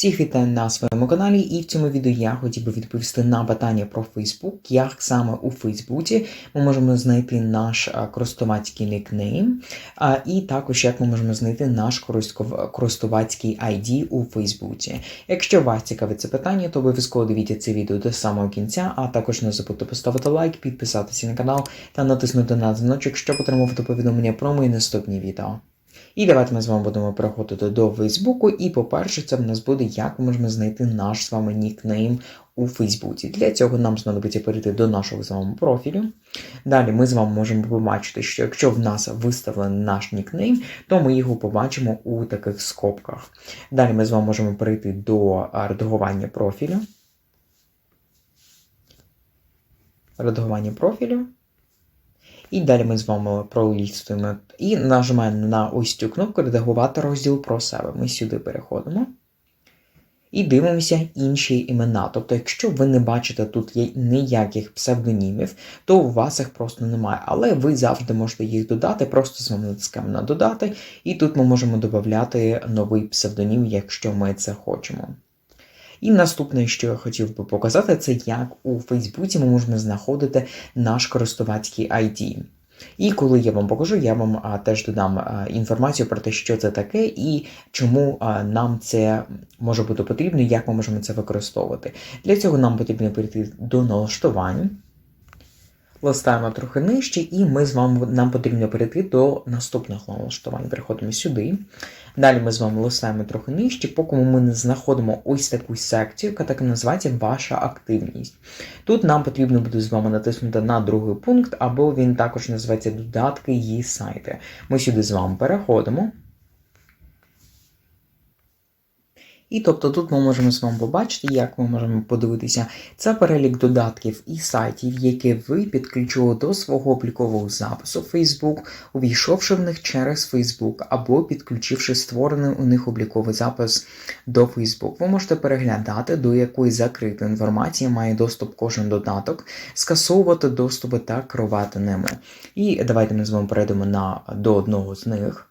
Всіх вітаю на своєму каналі, і в цьому відео я хотів би відповісти на питання про Facebook, як саме у Фейсбуці ми можемо знайти наш користувацький нікнейм, і також як ми можемо знайти наш користувацький ID у Фейсбуці. Якщо вас цікавить це питання, то обов'язково дивіться це відео до самого кінця, а також не забудьте поставити лайк, підписатися на канал та натиснути на дзвіночок, щоб отримувати повідомлення про мої наступні відео. І давайте ми з вами будемо переходити до Фейсбуку. І, по-перше, це в нас буде, як ми можемо знайти наш з вами нікнейм у Фейсбуці. Для цього нам знадобиться перейти до нашого з вами профілю. Далі ми з вами можемо побачити, що якщо в нас виставлений наш нікнейм, то ми його побачимо у таких скобках. Далі ми з вами можемо перейти до редагування профілю. Редагування профілю. І далі ми з вами пролістуємо і нажимаємо на ось цю кнопку Редагувати розділ про себе. Ми сюди переходимо. І дивимося інші імена. Тобто, якщо ви не бачите тут ніяких псевдонімів, то у вас їх просто немає. Але ви завжди можете їх додати, просто з вами натискаємо на додати, і тут ми можемо додати новий псевдонім, якщо ми це хочемо. І наступне, що я хотів би показати, це як у Фейсбуці ми можемо знаходити наш користувацький ID. І коли я вам покажу, я вам а, теж додам а, інформацію про те, що це таке і чому а, нам це може бути потрібно, як ми можемо це використовувати. Для цього нам потрібно перейти до налаштувань. Листаємо трохи нижче, і ми з вами нам потрібно перейти до наступних налаштувань. Переходимо сюди. Далі ми з вами листаємо трохи нижче, поки ми не знаходимо ось таку секцію, яка так і називається Ваша активність. Тут нам потрібно буде з вами натиснути на другий пункт, або він також називається Додатки її сайти. Ми сюди з вами переходимо. І тобто тут ми можемо з вами побачити, як ми можемо подивитися, це перелік додатків і сайтів, які ви підключили до свого облікового запису Facebook, увійшовши в них через Facebook або підключивши створений у них обліковий запис до Facebook. Ви можете переглядати, до якої закритої інформації має доступ кожен додаток, скасовувати доступи та керувати ними. І давайте ми з вами перейдемо на, до одного з них.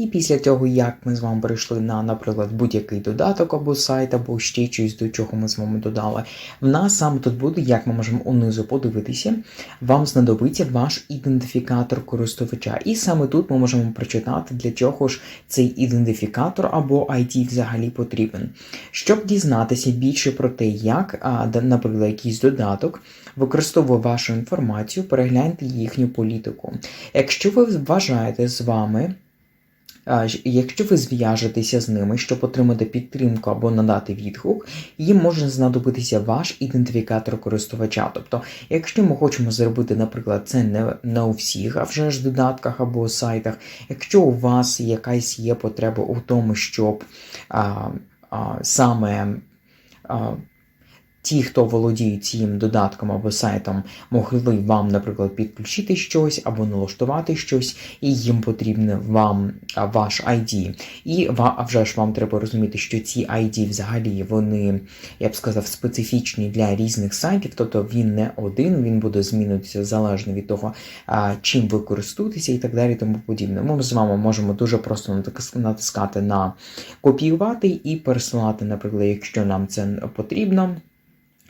І після того, як ми з вами перейшли на, наприклад, будь-який додаток або сайт, або ще щось, до чого ми з вами додали, в нас саме тут буде, як ми можемо унизу подивитися, вам знадобиться ваш ідентифікатор користувача. І саме тут ми можемо прочитати, для чого ж цей ідентифікатор або ID взагалі потрібен. Щоб дізнатися більше про те, як, наприклад, якийсь додаток використовує вашу інформацію, перегляньте їхню політику. Якщо ви вважаєте з вами. Якщо ви зв'яжетеся з ними, щоб отримати підтримку або надати відгук, їм може знадобитися ваш ідентифікатор користувача. Тобто, якщо ми хочемо зробити, наприклад, це не, не у всіх, а вже ж додатках або сайтах, якщо у вас якась є потреба у тому, щоб а, а, саме. А, Ті, хто володіють цим додатком або сайтом, могли вам, наприклад, підключити щось або налаштувати щось, і їм потрібен вам ваш ID. І а вже ж вам треба розуміти, що ці ID взагалі вони, я б сказав, специфічні для різних сайтів, тобто він не один, він буде змінюватися залежно від того, чим ви користуєтеся і так далі, тому подібне. Ми з вами можемо дуже просто натис- натискати на копіювати і пересилати, наприклад, якщо нам це потрібно.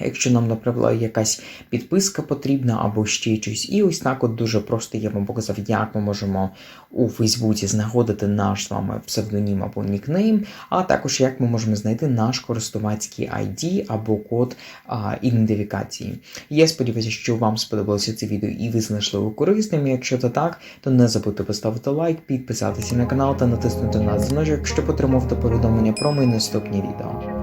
Якщо нам, наприклад, якась підписка потрібна або ще щось. І ось так от дуже просто я вам показав, як ми можемо у Фейсбуці знаходити наш з вами псевдонім або нікнейм, а також як ми можемо знайти наш користувацький ID або код а, ідентифікації. Я сподіваюся, що вам сподобалося це відео і ви знайшли його корисним. Якщо це так, то не забудьте поставити лайк, підписатися на канал та натиснути на дзвіночок, щоб отримувати повідомлення про мої наступні відео.